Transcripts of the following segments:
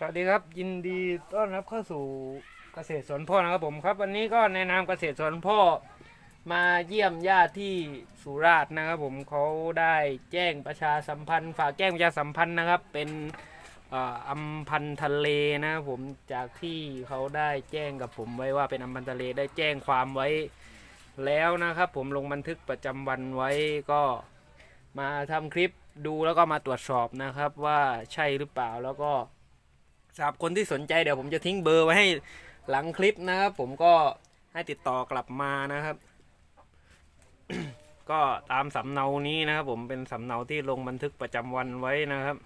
สวัสดีครับ ยินดีต้อนรับเข้าสู่เกษตรสวนพ่อนะครับผมครับ วันนี้ก็ในนามเกษตรสวนพ่อมาเยี่ยมญาติที่สุราษฎร์นะครับผมเขาได้แจ้งประชาสัมพันธ์ ฝากแจ้งประชาสัมพันธ์นะครับ เป็นอ่ออัมพันธ์ทะเลนะครับผมจากที่เขาได้แจ้งกับผมไว้ว่าเป็นอัมพันธ์ทะเลได้แจ้งความไว้แล้วนะครับ ผมลงบันทึกประจำวันไว้ก็มาทำคลิปดูแล้วก็มาตรวจสอบนะครับว่าใช่หรือเปล่าแล้วก็ สำหรับคนที่สนใจเดี๋ยวผมจะทิ้งเบอร์ไว้ให้หลังคลิปนะครับ ผมก็ให้ติดต่อกลับมานะครับ ก็ตามสำเนานี้นะครับ ผมเป็นสำเนาที่ลงบันทึกประจำวันไว้นะครับ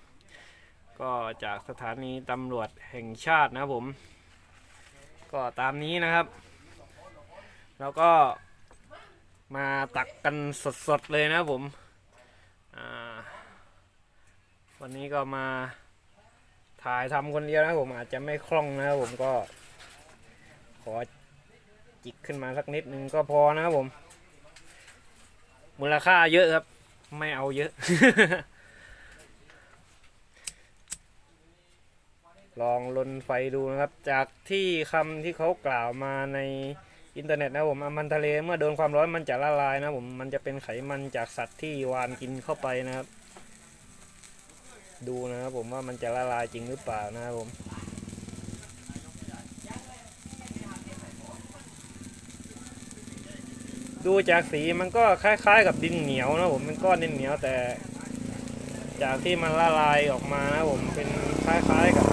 ก็จากสถานีตำรวจแห่งชาตินะครับผม ก็ตามนี้นะครับ แล้วก็มาตักกันสดๆเลยนะครับผมวันนี้ก็มา ถ่ายทำคนเดียวนะผมอาจจะไม่คล่องนะครับผมก็ ขอจิกขึ้นมาสักนิดนึงก็พอนะครับผม มูลค่าเยอะครับ ไม่เอาเยอะ ลองลนไฟดูนะครับ จากที่คำที่เขากล่าวมาในอินเทอร์เน็ตนะผมอมันทะเลเมื่อโดนความร้อนมันจะละลายนะผมมันจะเป็นไขมันจากสัตว์ที่วานกินเข้าไปนะครับ ดูนะครับผมว่ามันจะละลายจริงหรือเปล่านะครับผมดูจากสีมันก็คล้ายๆ กับดินเหนียวนะผมเป็นก้อนดินเหนียวแต่ จากที่มันละลายออกมานะผมเป็นคล้ายๆกับ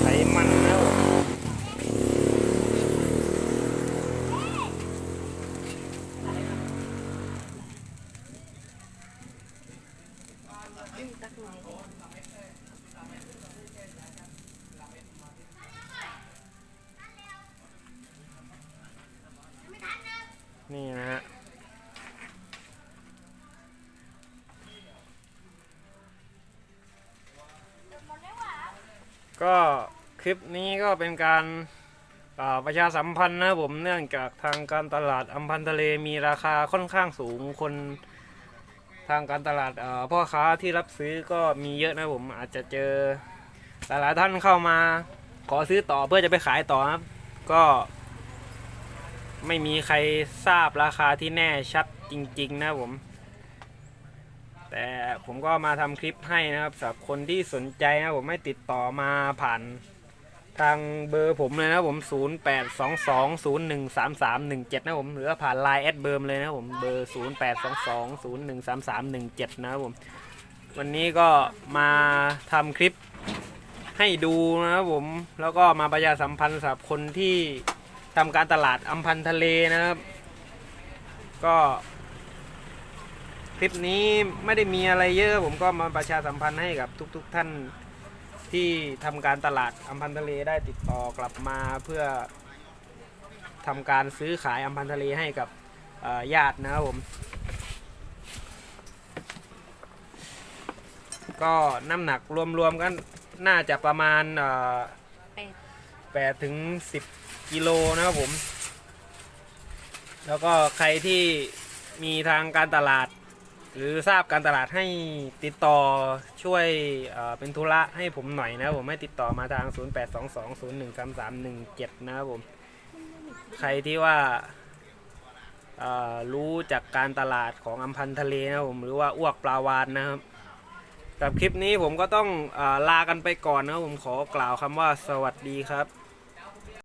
ไขมันนะผม นี่นะฮะก็คลิปนี้ก็เป็นการาประชาสัมพันธ์นะผมเนื่องจากทางการตลาดอัมพันทะเลมีราคาค่อนข้างสูงคน ทางการตลาดพ่อค้าที่รับซื้อก็มีเยอะนะผมอาจจะเจอหลายๆท่านเข้ามา ขอซื้อต่อเพื่อจะไปขายต่อครับ ก็ ไม่มีใครทราบราคาที่แน่ชัดจริง ๆ นะผม แต่ผมก็มาทำคลิปให้นะครับสำหรับคนที่สนใจนะผมให้ติดต่อมาผ่าน ทางเบอร์ผมเลยนะผม 0 8 2 2 0 1 3 3 1 7 นะผม หรือผ่าน Line แอดเบอร์มเลยนะผม เบอร์ 0 8 2 2 0 1 3 3 1 7 นะครับผม วันนี้ก็มาทำคลิปให้ดูนะครับผม แล้วก็มาประชาสัมพันธ์สำหรับคนที่ทำการตลาดอัมพันธทะเลนะครับ ก็คลิปนี้ไม่ได้มีอะไรเยอะ ผมก็มาประชาสัมพันธ์ให้กับทุก ๆทท่าน ที่ทำการตลาดอัมพันธ์ทะเลได้ติดต่อกลับมาเพื่อทำการซื้อขายอัมพันธ์ทะเลให้กับญาตินะครับผม ก็น้ำหนักรวมๆกันน่าจะประมาณแปดแปดถึงสิบกิโลนะครับผม แล้วก็ใครที่มีทางการตลาด หรือทราบการตลาดให้ติดต่อช่วยเเป็นธุระให้ผมหน่อยนะผมให้ติดต่อมาทาง 0822013317 นะครับผม ใครที่ว่ารู้จากการตลาดของอัมพันธ์ทะเลนะผมหรือว่าอ้วกปลาวานนะครับ กับคลิปนี้ผมก็ต้องอลากันไปก่อนนะผมขอกล่าวคำว่าสวัสดีครับ